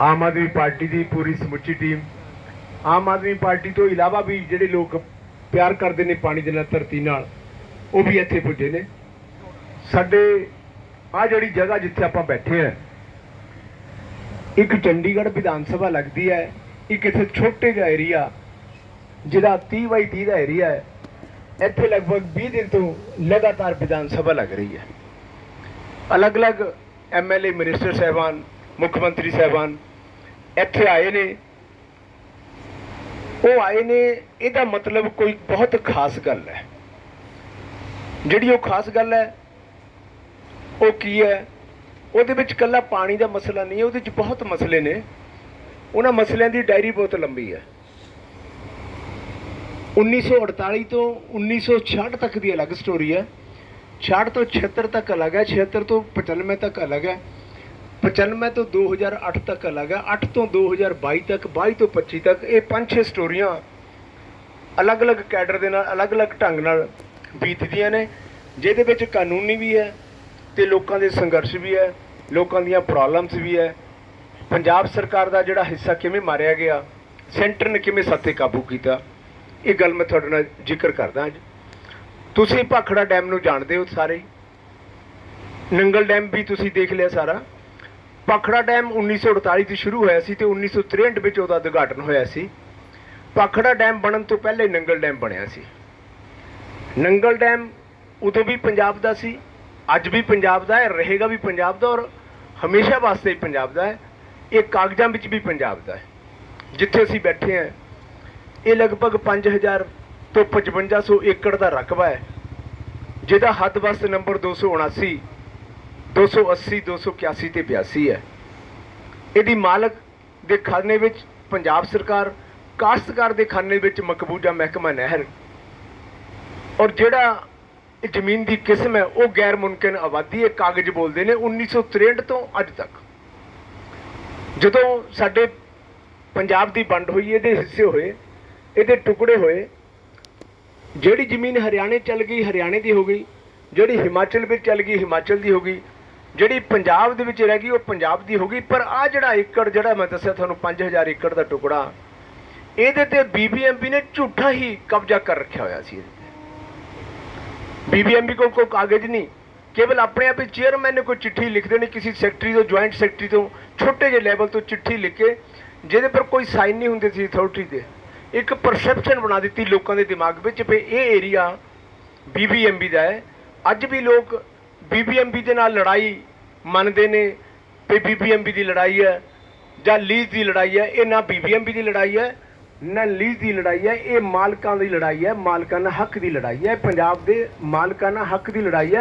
Aam Aadmi party ਦੀ ਪੂਰੀ ਸਮੁੱਚੀ team, Aam Aadmi party ਤੋਂ ਇਲਾਵਾ ਵੀ ਜਿਹੜੇ ਲੋਕ ਪਿਆਰ ਕਰਦੇ ਨੇ ਪਾਣੀ ਦੇ ਨਾਲ, ਧਰਤੀ ਨਾਲ, ਉਹ ਵੀ ਇੱਥੇ ਪੁੱਜੇ ਨੇ। ਸਾਡੇ ਆ ਜਿਹੜੀ ਜਗ੍ਹਾ ਜਿੱਥੇ ਆਪਾਂ ਬੈਠੇ ਆ ਇੱਕ ਚੰਡੀਗੜ੍ਹ ਵਿਧਾਨ ਸਭਾ ਲੱਗਦੀ ਹੈ, ਇੱਕ ਇੱਥੇ ਛੋਟੇ ਜਿਹਾ ਏਰੀਆ ਜਿਹਦਾ 30 ਬਾਈ 30 ਦਾ ਏਰੀਆ ਹੈ, ਇੱਥੇ ਲਗਭਗ 20 ਦਿਨ ਤੋਂ ਲਗਾਤਾਰ ਵਿਧਾਨ ਸਭਾ ਲੱਗ ਰਹੀ ਹੈ। ਅਲੱਗ-ਅਲੱਗ ਐਮਐਲਏ ਮਿਨਿਸਟਰ ਸਹਿਬਾਨ, ਮੁੱਖ ਮੰਤਰੀ ਸਹਿਬਾਨ ਇੱਥੇ ਆਏ ਨੇ। ਉਹ ਆਏ ਨੇ, ਇਹਦਾ ਮਤਲਬ ਕੋਈ ਬਹੁਤ ਖਾਸ ਗੱਲ ਹੈ। ਜਿਹੜੀ ਉਹ ਖਾਸ ਗੱਲ ਹੈ, ਉਹ ਕੀ ਹੈ? ਉਹਦੇ ਵਿੱਚ ਕੱਲਾ ਪਾਣੀ ਦਾ ਮਸਲਾ ਨਹੀਂ ਹੈ, ਉਹਦੇ ਵਿੱਚ ਬਹੁਤ ਮਸਲੇ ਨੇ। ਉਹਨਾਂ ਮਸਲਿਆਂ ਦੀ ਡਾਇਰੀ ਬਹੁਤ ਲੰਬੀ ਹੈ। 1948 ਤੋਂ 1966 ਤੱਕ ਦੀ ਅਲੱਗ ਸਟੋਰੀ ਹੈ। 66 ਤੋਂ 76 ਤੱਕ ਅਲੱਗ ਹੈ 76 ਤੋਂ 95 ਤੱਕ ਅਲੱਗ ਹੈ। 95 ਤੋਂ 2008 ਤੱਕ ਅਲੱਗ ਹੈ 8 ਤੋਂ 2022 ਤੱਕ 22 ਤੋਂ 25 ਤੱਕ, ਇਹ ਪੰਜ ਛੇ ਸਟੋਰੀਆਂ ਅਲੱਗ-ਅਲੱਗ ਕੈਡਰ ਦੇ ਨਾਲ ਅਲੱਗ-ਅਲੱਗ ਢੰਗ ਨਾਲ ਬੀਤਦੀਆਂ ਨੇ, ਜਿਹਦੇ ਵਿੱਚ ਕਾਨੂੰਨੀ ਵੀ ਹੈ ਤੇ ਲੋਕਾਂ ਦੇ ਸੰਘਰਸ਼ ਵੀ ਹੈ, ਲੋਕਾਂ ਦੀਆਂ ਪ੍ਰੋਬਲਮਸ ਵੀ ਹੈ। ਪੰਜਾਬ ਸਰਕਾਰ ਦਾ ਜਿਹੜਾ ਹਿੱਸਾ ਕਿਵੇਂ ਮਾਰਿਆ ਗਿਆ, ਸੈਂਟਰ ਨੇ ਕਿਵੇਂ ਸੱਤੇ ਕਾਬੂ ਕੀਤਾ, ਇਹ ਗੱਲ ਮੈਂ ਤੁਹਾਡੇ ਨਾਲ ਜ਼ਿਕਰ ਕਰਦਾ ਅੱਜ। ਤੁਸੀਂ ਭਾਖੜਾ ਡੈਮ ਨੂੰ ਜਾਣਦੇ ਹੋ ਸਾਰੇ? ਹੀ। ਨੰਗਲ ਡੈਮ ਵੀ ਤੁਸੀਂ ਦੇਖ ਲਿਆ ਸਾਰਾ? ਭਾਖੜਾ ਡੈਮ 1948 ਚ ਸ਼ੁਰੂ ਹੋਇਆ ਸੀ ਤੇ 1963 ਵਿੱਚ ਉਹਦਾ ਉਦਘਾਟਨ ਹੋਇਆ ਸੀ। ਭਾਖੜਾ ਡੈਮ ਬਣਨ ਤੋਂ ਪਹਿਲੇ ਨੰਗਲ ਡੈਮ ਬਣਿਆ ਸੀ। ਨੰਗਲ ਡੈਮ ਉਦੋਂ ਵੀ ਪੰਜਾਬ ਦਾ ਸੀ, ਅੱਜ ਵੀ ਪੰਜਾਬ ਦਾ ਹੈ, ਰਹੇਗਾ ਵੀ ਪੰਜਾਬ ਦਾ ਔਰ ਹਮੇਸ਼ਾ ਵਾਸਤੇ ਹੀ ਪੰਜਾਬ ਦਾ ਹੈ। ਇਹ ਕਾਗਜ਼ਾਂ ਵਿੱਚ ਵੀ ਪੰਜਾਬ ਦਾ ਹੈ। ਜਿੱਥੇ ਅਸੀਂ ਬੈਠੇ ਹਾਂ, ਇਹ ਲਗਭਗ 5000 ਤੋਂ 5500 ਏਕੜ ਦਾ ਰਕਬਾ ਹੈ, ਜਿਹਦਾ ਹੱਦ ਵਸਤ ਨੰਬਰ 279 280 281 ਤੇ 82 ਹੈ। ਇਹਦੀ ਮਾਲਕ ਦੇ ਖਾਨੇ ਵਿੱਚ ਪੰਜਾਬ ਸਰਕਾਰ, ਕਾਸ਼ਤਕਾਰ ਦੇ ਖਾਨੇ ਵਿੱਚ ਮਕਬੂਜਾ ਮਹਿਕਮਾ ਨਹਿਰ। ਔਰ ਜਿਹੜਾ ਇਹ ਜ਼ਮੀਨ ਦੀ ਕਿਸਮ ਹੈ, ਉਹ ਗੈਰ ਮੁਮਕਿਨ ਆਬਾਦੀ ਹੈ, ਕਾਗਜ਼ ਬੋਲਦੇ ਨੇ 1963 ਤੋਂ ਅੱਜ ਤੱਕ। ਜਦੋਂ ਸਾਡੇ ਪੰਜਾਬ ਦੀ ਵੰਡ ਹੋਈ, ਇਹਦੇ ਹਿੱਸੇ ਹੋਏ, ਇਹਦੇ ਟੁਕੜੇ ਹੋਏ, ਜਿਹੜੀ ਜ਼ਮੀਨ ਹਰਿਆਣੇ ਚੱਲ ਗਈ, ਹਰਿਆਣੇ ਦੀ ਹੋ ਗਈ, ਜਿਹੜੀ ਹਿਮਾਚਲ ਵਿੱਚ ਚੱਲ ਗਈ, ਹਿਮਾਚਲ ਦੀ ਹੋ ਗਈ ਜਿਹੜੀ ਪੰਜਾਬ ਦੇ ਵਿੱਚ ਰਹਿ ਗਈ, ਉਹ ਪੰਜਾਬ ਦੀ ਹੋ ਗਈ। ਪਰ ਆ ਜਿਹੜਾ ਏਕੜ ਜਿਹੜਾ ਮੈਂ ਦੱਸਿਆ ਤੁਹਾਨੂੰ 5000 ਏਕੜ ਦਾ ਟੁਕੜਾ, ਇਹਦੇ ਤੇ ਬੀਬੀਐਮਪੀ ਨੇ ਝੂਠਾ ਹੀ ਕਬਜ਼ਾ ਕਰ ਰੱਖਿਆ ਹੋਇਆ ਸੀ ਇਹਦੇ ਤੇ। ਬੀਬੀਐਮਪੀ ਕੋਲ ਕੋਈ ਕਾਗਜ਼ ਨਹੀਂ। ਕੇਵਲ ਆਪਣੇ ਆਪ ਹੀ ਚੇਅਰਮੈਨ ਨੇ ਕੋਈ ਚਿੱਠੀ ਲਿਖ ਦੇਣੀ, ਕਿਸੇ ਸੈਕਟਰੀ ਤੋਂ ਜੁਆਇੰਟ ਸੈਕਟਰੀ ਤੋਂ, ਛੋਟੇ ਜਿਹੇ ਲੈਵਲ ਤੋਂ ਚਿੱਠੀ ਲਿਖ ਕੇ, ਜਿਹਦੇ ਪਰ ਕੋਈ ਸਾਈਨ ਨਹੀਂ ਹੁੰਦੇ ਸੀ ਅਥਾਰਟੀ ਦੇ। ਇੱਕ ਪਰਸੈਪਸ਼ਨ ਬਣਾ ਦਿੱਤੀ ਲੋਕਾਂ ਦੇ ਦਿਮਾਗ ਵਿੱਚ ਵੀ ਇਹ ਏਰੀਆ ਬੀਬੀਐਮਬੀ ਦਾ ਹੈ। ਅੱਜ ਵੀ ਲੋਕ ਬੀਬੀਐਮਬੀ ਦੇ ਨਾਲ ਲੜਾਈ ਮੰਨਦੇ ਨੇ ਵੀ ਬੀਬੀਐਮਬੀ ਦੀ ਲੜਾਈ ਹੈ ਜਾਂ ਲੀਜ਼ ਦੀ ਲੜਾਈ ਹੈ, ਇਹ ਨਾ ਬੀਬੀਐਮਬੀ ਦੀ ਲੜਾਈ ਹੈ, ਨਾ ਲੀਜ਼ ਦੀ ਲੜਾਈ ਹੈ, ਇਹ ਮਾਲਕਾਂ ਦੀ ਲੜਾਈ ਹੈ, ਮਾਲਕਾਂ ਮਾਲਕਾਨਾ ਹੱਕ ਦੀ ਲੜਾਈ ਹੈ ਪੰਜਾਬ ਦੇ ਮਾਲਕਾਂ ਮਾਲਕਾਨਾ ਹੱਕ ਦੀ ਲੜਾਈ ਹੈ।